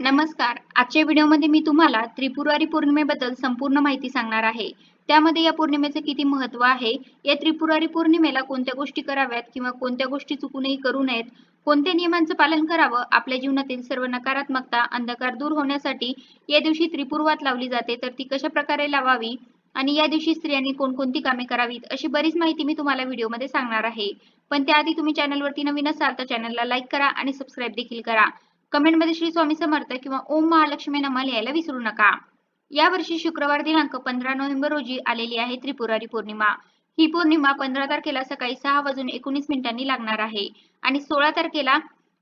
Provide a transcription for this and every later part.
नमस्कार. आजच्या व्हिडिओमध्ये मी तुम्हाला त्रिपुरारी पौर्णिमेबद्दल संपूर्ण माहिती सांगणार आहे. त्यामध्ये या पौर्णिमेचे किती महत्त्व आहे? या त्रिपुरारी पौर्णिमेला कोणत्या गोष्टी कराव्यात किंवा कोणत्या गोष्टी चुकूनही करू नयेत? कोणत्या नियमांचं पालन करावं? आपल्या जीवनातील सर्व नकारात्मकता अंधकार दूर होण्यासाठी या दिवशी त्रिपुरवात लावली जाते तर ती कशा प्रकारे लावावी? आणि या दिवशी स्त्रियांनी कोणकोणती कामे करावीत? अशी बरीच माहिती मी तुम्हाला व्हिडिओमध्ये सांगणार आहे. पण त्याआधी तुम्ही चॅनलवरती नवीन असाल तर चॅनलला लाईक करा आणि सबस्क्राईब देखील करा. कमेंटमध्ये श्री स्वामी समर्थ किंवा ओम महालक्ष्मी नमा लिहायला विसरू नका. या वर्षी शुक्रवार दिनांक पंधरा नोव्हेंबर रोजी आलेली आहे त्रिपुरारी पौर्णिमा. ही पौर्णिमा पंधरा तारखेला सकाळी सहा वाजून एकोणीस मिनिटांनी लागणार आहे. आणि सोळा तारखेला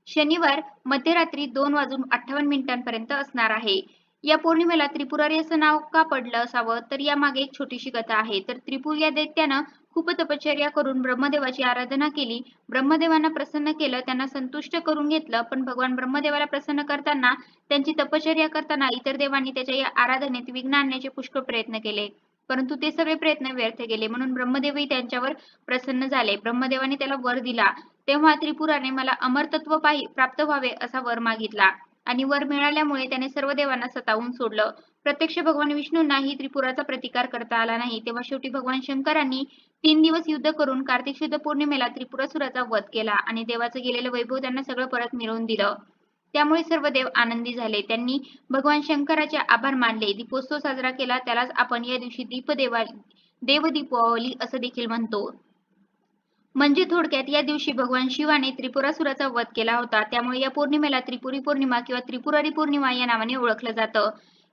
शनिवार मध्यरात्री दोन वाजून अठ्ठावन्न मिनिटांपर्यंत असणार आहे. या पौर्णिमेला त्रिपुरारी असं नाव का पडलं असावं? तर यामागे एक छोटीशी कथा आहे. तर त्रिपुर या दैत्यानं खूप तपश्चर्या करून ब्रह्मदेवाची आराधना केली. ब्रह्मदेवांना प्रसन्न केलं त्यांना संतुष्ट करून घेतलं पण भगवान ब्रह्मदेवाला प्रसन्न करताना त्यांची तपश्चर्या करताना इतर देवांनी त्याच्या या आराधनेत विघ्न आणण्याचे पुष्कळ प्रयत्न केले. परंतु ते सगळे प्रयत्न व्यर्थ गेले. म्हणून ब्रह्मदेवही त्यांच्यावर प्रसन्न झाले. ब्रह्मदेवाने त्याला वर दिला. तेव्हा त्रिपुराने मला अमरतत्व प्राप्त व्हावे असा वर मागितला. आणि वर मिळाल्यामुळे त्याने सर्व देवांना सतावून सोडलं. प्रत्यक्ष भगवान विष्णूंनाही त्रिपुराचा प्रतिकार करता आला नाही. तेव्हा शेवटी भगवान शंकरांनी तीन दिवस युद्ध करून कार्तिक शुद्ध पौर्णिमेला त्रिपुरासुराचा वध केला आणि देवाचं गेलेलं वैभव त्यांना सगळं परत मिळवून दिलं. त्यामुळे सर्व देव आनंदी झाले. त्यांनी भगवान शंकराचे आभार मानले. दीपोत्सव साजरा केला. त्यालाच आपण या दिवशी दीपदेवा देव दीपावली असं देखील म्हणतो. म्हणजे थोडक्यात या दिवशी भगवान शिवाने त्रिपुरासुराचा वध केला होता. त्यामुळे या पौर्णिमेला त्रिपुरी पौर्णिमा किंवा त्रिपुरारी पौर्णिमा या नावाने ओळखलं जातं.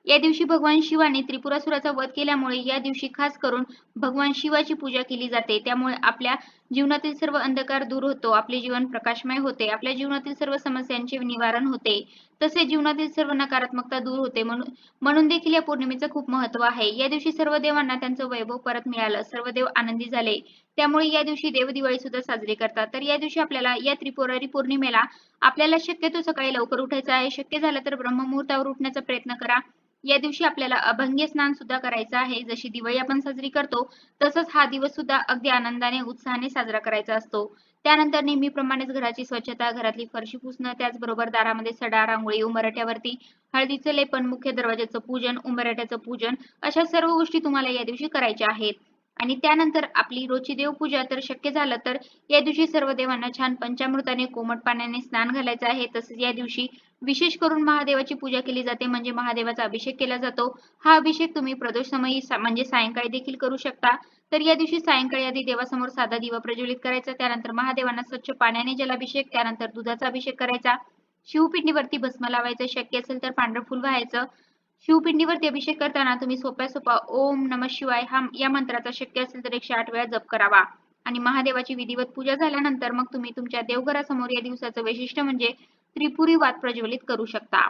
या दिवशी भगवान शिवाने त्रिपुरासुराचा वध केल्यामुळे या दिवशी खास करून भगवान शिवाची पूजा केली जाते. त्यामुळे आपल्या जीवनातील सर्व अंधकार दूर होतो आपले जीवन प्रकाशमय होते आपल्या जीवनातील सर्व समस्यांचे निवारण होते. तसे जीवनातील सर्व नकारात्मकता दूर होते म्हणून म्हणून देखील या पौर्णिमेचं खूप महत्त्व आहे. या दिवशी सर्व देवांना त्यांचं वैभव परत मिळालं सर्व देव आनंदी झाले. त्यामुळे या दिवशी देव दिवाळी सुद्धा साजरी करतात. तर या दिवशी आपल्याला या त्रिपुरारी पौर्णिमेला आपल्याला शक्यतो सकाळी लवकर उठायचं आहे. शक्य झालं तर ब्रह्ममुहूर्तावर उठण्याचा प्रयत्न करा. या दिवशी आपल्याला अभंग्य स्नान सुद्धा करायचं आहे. जशी दिवाळी आपण साजरी करतो तसंच हा दिवस सुद्धा अगदी आनंदाने उत्साहाने साजरा करायचा असतो. त्यानंतर नेहमीप्रमाणेच घराची स्वच्छता घरातली फरशी पुसणं त्याचबरोबर दारामध्ये सडा रांगोळी उमराठ्यावरती हळदीचं लेपन मुख्य दरवाजाचं पूजन उमराठ्याचं पूजन अशा सर्व गोष्टी तुम्हाला या दिवशी करायच्या आहेत. आणि त्यानंतर आपली रोजची देवपूजा तर शक्य झालं तर या दिवशी सर्व देवांना छान पंचामृताने कोमट पाण्याने स्नान घालायचं आहे. तसेच या दिवशी विशेष करून महादेवाची पूजा केली जाते म्हणजे महादेवाचा अभिषेक केला जातो. हा अभिषेक तुम्ही प्रदोष समयी म्हणजे सायंकाळी देखील करू शकता. तर या दिवशी सायंकाळी आधी देवासमोर साधा दिवा प्रज्वलित करायचा त्यानंतर महादेवांना स्वच्छ पाण्याने जलाभिषेक त्यानंतर दुधाचा अभिषेक करायचा. शिवपिंडीवरती भस्म लावायचं शक्य असेल तर पांढरं फुल व्हायचं शिवपिंडीवरती अभिषेक करताना तुम्ही सोप्या सोपा ओम नम शिवाय हा या मंत्राचा शक्य असेल तर एकशे आठ वेळा जप करावा. आणि महादेवाची विधिवत पूजा झाल्यानंतर मग तुम्ही तुमच्या देवघरासमोर या दिवसाचं वैशिष्ट्य म्हणजे त्रिपुरी वाद प्रज्वलित करू शकता.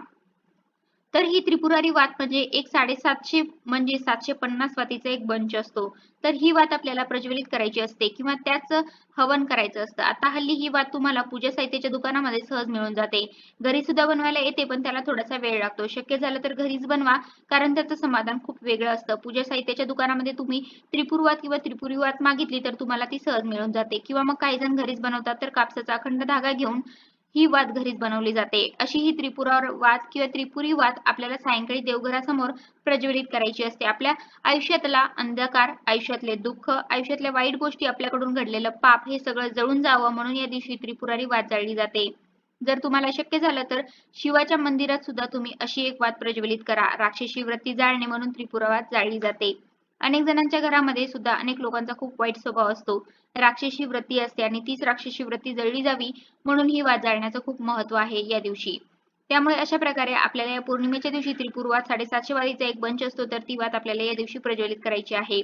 तर ही त्रिपुरारी वात म्हणजे एक साडेसातशे म्हणजे सातशे पन्नास वातीचा एक बंच असतो. तर ही वात आपल्याला प्रज्वलित करायची असते किंवा त्याच हवन करायचं असतं. आता हल्ली ही वात तुम्हाला पूजा साहित्याच्या दुकानामध्ये सहज मिळून जाते. घरी सुद्धा बनवायला येते पण त्याला थोडासा वेळ लागतो. शक्य झालं तर घरीच बनवा कारण त्याचं समाधान खूप वेगळं असतं. पूजा साहित्याच्या दुकानामध्ये तुम्ही त्रिपुरवात किंवा त्रिपुरी वात मागितली तर तुम्हाला ती सहज मिळून जाते. किंवा मग काही जण घरीच बनवतात तर कापसाचा अखंड धागा घेऊन ही वात घरीच बनवली जाते. अशी ही त्रिपुरा वात किंवा त्रिपुरी वात आपल्याला सायंकाळी देवघरासमोर प्रज्वलित करायची असते. आपल्या आयुष्यातला अंधकार आयुष्यातले दुःख आयुष्यातल्या वाईट गोष्टी आपल्याकडून घडलेलं पाप हे सगळं जळून जावं म्हणून या दिवशी त्रिपुरारी वात जाळली जाते. जर तुम्हाला शक्य झालं तर शिवाच्या मंदिरात सुद्धा तुम्ही अशी एक वात प्रज्वलित करा. राक्षसी वृत्ती जाळणे म्हणून त्रिपुरा वात जाळली जाते. अनेक जणांच्या घरामध्ये सुद्धा अनेक लोकांचा खूप वाईट स्वभाव असतो. राक्षसी वृत्ती असते आणि तीच राक्षसी वृत्ती जळली जावी म्हणून ही वाद जाळण्याचं खूप महत्त्व आहे या दिवशी. त्यामुळे अशा प्रकारे आपल्याला या पौर्णिमेच्या दिवशी त्रिपुरवात साडेसातशे वादीचा एक बंच असतो तर ती वात आपल्याला या दिवशी प्रज्वलित करायची आहे.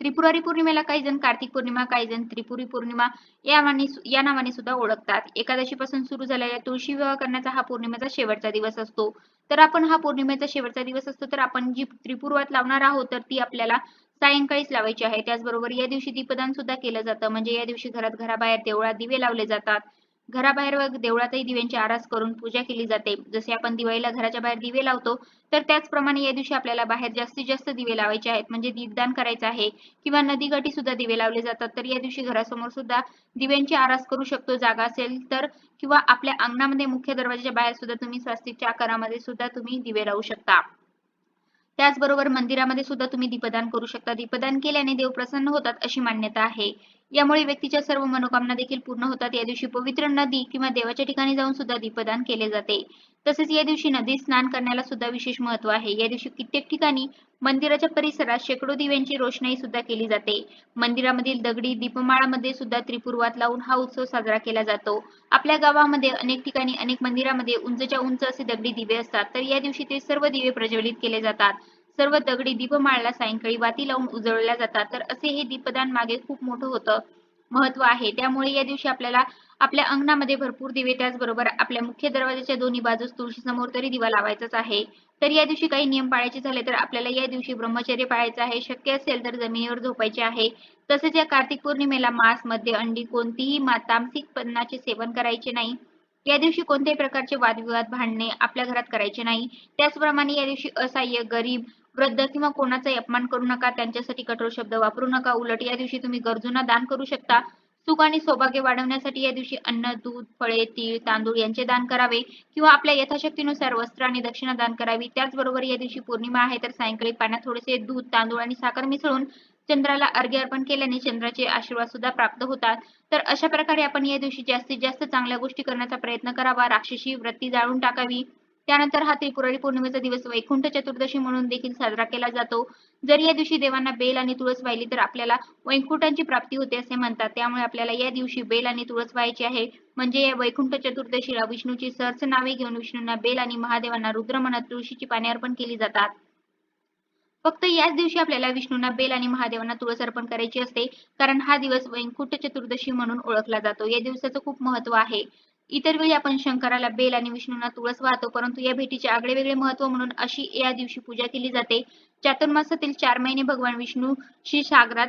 त्रिपुरारी पौर्णिमेला काही जण कार्तिक पौर्णिमा काही जण त्रिपुरी पौर्णिमा. या नावाने या नावाने सुद्धा ओळखतात. एकादशी पासून सुरू झालेल्या तुळशी विवाह करण्याचा हा पौर्णिमेचा शेवटचा दिवस असतो. तर आपण हा पौर्णिमेचा शेवटचा दिवस असतो तर आपण जी त्रिपुरवात लावणार आहोत तर ती आपल्याला सायंकाळीच लावायची आहे. त्याचबरोबर या दिवशी दीपदान सुद्धा केलं जातं. म्हणजे या दिवशी घरात घराबाहेर देवळात दिवे लावले जातात. घराबाहेर व देवळातही दिव्यांची आरास करून पूजा केली जाते. जसे आपण दिवाळीला घराच्या बाहेर दिवे लावतो तर त्याचप्रमाणे या दिवशी आपल्याला बाहेर जास्तीत जास्त दिवे लावायचे आहेत. म्हणजे दीपदान करायचं आहे किंवा नदीकाठी सुद्धा दिवे लावले जातात. तर या दिवशी घरासमोर सुद्धा दिव्यांची आरास करू शकतो. जागा असेल तर किंवा आपल्या अंगणामध्ये मुख्य दरवाजाच्या बाहेर सुद्धा तुम्ही स्वस्तिकच्या आकारामध्ये सुद्धा तुम्ही दिवे लावू शकता. त्याचबरोबर मंदिरामध्ये सुद्धा तुम्ही दीपदान करू शकता. दीपदान केल्याने देव प्रसन्न होतात अशी मान्यता आहे. यामुळे व्यक्तीच्या सर्व मनोकामना देखील पूर्ण होतात. या दिवशी पवित्र नदी किंवा देवाच्या ठिकाणी जाऊन सुद्धा दीपदान केले जाते. तसेच या दिवशी नदी स्नान करण्याला सुद्धा विशेष महत्त्व आहे. या दिवशी कित्येक ठिकाणी मंदिराच्या परिसरात शेकडो दिव्यांची रोषणाई सुद्धा केली जाते. मंदिरामधील दगडी दीपमाळामध्ये सुद्धा त्रिपुरवात लावून हा उत्सव साजरा केला जातो. आपल्या गावामध्ये अनेक ठिकाणी अनेक मंदिरामध्ये उंचच्या उंच असे दगडी दिवे असतात. तर या दिवशी ते सर्व दिवे प्रज्वलित केले जातात. सर्व दगडी दीपमाळला सायंकाळी. वाती लावून उजळल्या जातात. तर असे हे दीपदान मागे खूप मोठं होतं महत्त्व आहे. त्यामुळे या दिवशी आपल्याला आपल्या अंगणामध्ये भरपूर दिवे त्याचबरोबर आपल्या मुख्य दरवाजाच्या दोन्ही बाजूस तुळशी समोर तरी दिवा लावायचाच आहे. तर या दिवशी काही नियम पाळायचे झाले तर आपल्याला या दिवशी ब्रह्मचर्य पाळायचं आहे. शक्य असेल तर जमिनीवर झोपायचे आहे. तसेच या कार्तिक पौर्णिमेला मांसमध्ये अंडी कोणतीही तामसिक पन्नाचे सेवन करायचे नाही. या दिवशी कोणत्याही प्रकारचे वादविवाद भांडणे आपल्या घरात करायचे नाही. त्याचप्रमाणे या दिवशी असहाय्य गरीब वृद्ध किंवा कोणाचाही अपमान करू नका त्यांच्यासाठी कठोर शब्द वापरू नका. उलट या दिवशी तुम्ही गरजूंना दान करू शकता. सुख आणि सौभाग्य वाढवण्यासाठी या दिवशी अन्न दूध फळे तीळ तांदूळ यांचे दान करावे किंवा आपल्या यथाशक्तीनुसार वस्त्र आणि दक्षिणा दान करावी. त्याचबरोबर या दिवशी पौर्णिमा आहे तर सायंकाळी पाण्यात थोडेसे दूध तांदूळ आणि साखर मिसळून चंद्राला अर्घ्य अर्पण केल्याने चंद्राचे आशीर्वाद सुद्धा प्राप्त होतात. तर अशा प्रकारे आपण या दिवशी जास्तीत जास्त चांगल्या गोष्टी करण्याचा प्रयत्न करावा. राक्षसी वृत्ती जाळून टाकावी. त्यानंतर हा त्रिपुरारी पौर्णिमेचा दिवस वैकुंठ चतुर्दशी म्हणून देखील साजरा केला जातो. जर या दिवशी देवांना बेल आणि तुळस वाहिली तर आपल्याला वैकुंठाची प्राप्ती होते असे म्हणतात. त्यामुळे आपल्याला या दिवशी बेल आणि तुळस व्हायची आहे. म्हणजे या वैकुंठ चतुर्दशीला विष्णूची सरस नावे घेऊन विष्णूंना बेल आणि महादेवांना रुद्र म्हणत तुळशीची पाने अर्पण केली जातात. फक्त याच दिवशी आपल्याला विष्णूंना बेल आणि महादेवांना तुळस अर्पण करायची असते. कारण हा दिवस वैकुंठ चतुर्दशी म्हणून ओळखला जातो. या दिवसाचं खूप महत्त्व आहे. इतर वेळी आपण शंकराला बेल आणि विष्णूंना तुळस वाहतो परंतु या भेटीचे आगळे वेगळे महत्त्व म्हणून अशी या दिवशी पूजा केली जाते. चातुर्मासातील चार महिने भगवान विष्णू श्री सागरात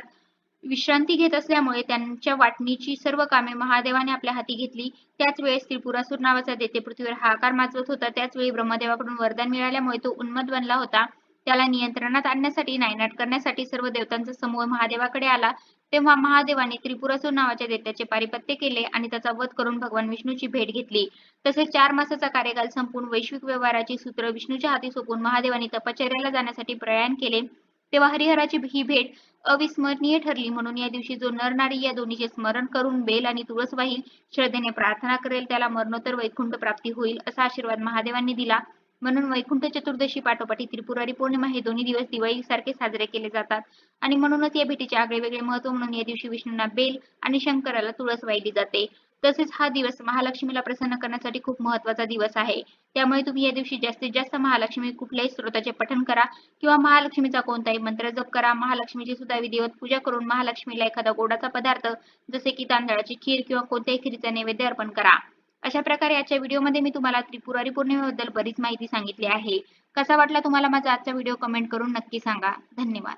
विश्रांती घेत असल्यामुळे त्यांच्या वाटणीची सर्व कामे महादेवाने आपल्या हाती घेतली. त्याच वेळेस त्रिपुरासूर नावाचा देते पृथ्वीवर हाकार माजवत होता. त्याच वेळी ब्रह्मदेवाकडून वरदान मिळाल्यामुळे तो उन्मत बनला होता. त्याला नियंत्रणात आणण्यासाठी नायनाट करण्यासाठी सर्व देवतांचा समूह महादेवाकडे आला. तेव्हा महादेवाने त्रिपुरासूर नावाच्या दैत्याचे पारिपत्य केले आणि त्याचा वध करून भगवान विष्णूची भेट घेतली. तसेच चार मासाचा कार्यकाल संपून वैश्विक व्यवहाराची सूत्र विष्णूच्या हाती सोपून महादेवाने तपश्चर्याला जाण्यासाठी प्रयाण केले. तेव्हा हरिहराची ही भेट अविस्मरणीय ठरली. म्हणून या दिवशी जो नर नारी या दोन्हीचे स्मरण करून बेल आणि तुळस वाहील श्रद्धेने प्रार्थना करेल त्याला मरणोत्तर वैकुंठ प्राप्ती होईल असा आशीर्वाद महादेवांनी दिला. म्हणून वैकुंठ चतुर्दशी पाठोपाठी त्रिपुरारी पौर्णिमा हे दोन्ही दिवस दिवाळी सारखे साजरे केले जातात. आणि म्हणूनच या भेटीचे आगळे वेगळे महत्त्व म्हणून या दिवशी विष्णूंना बेल आणि शंकराला तुळस वाहिली जाते. तसेच हा दिवस महालक्ष्मीला प्रसन्न करण्यासाठी खूप महत्त्वाचा दिवस आहे. त्यामुळे तुम्ही या दिवशी जास्तीत जास्त महालक्ष्मी कुठल्याही स्रोताचे पठण करा किंवा महालक्ष्मीचा कोणताही मंत्र जप करा. महालक्ष्मीची सुद्धा विधिवत पूजा करून महालक्ष्मीला एखादा गोडाचा पदार्थ जसे की तांदळाची खीर किंवा कोणत्याही खीरीचा नैवेद्य अर्पण करा. अशा प्रकारे आजच्या व्हिडिओमध्ये मी तुम्हाला त्रिपुरारी पौर्णिमेबद्दल बरीच माहिती सांगितली आहे. कसा वाटला तुम्हाला माझा आजचा व्हिडिओ कमेंट करून नक्की सांगा. धन्यवाद.